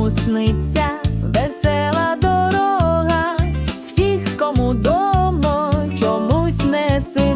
кому сниться весела дорога, всіх, кому дома, чомусь неси.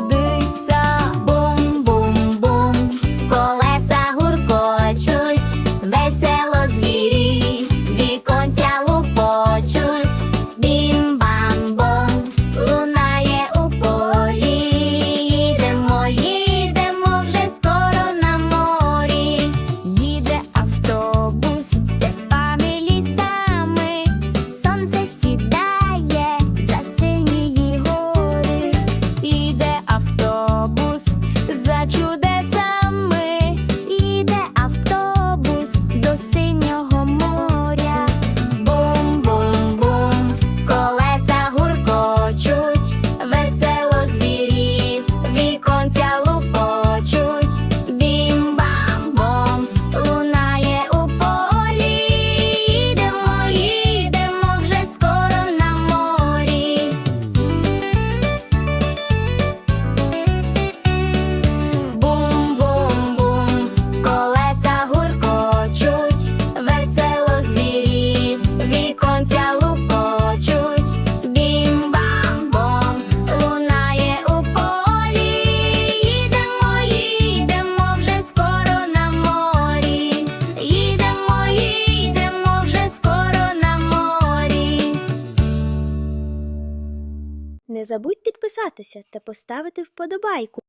Не забудь підписатися та поставити вподобайку.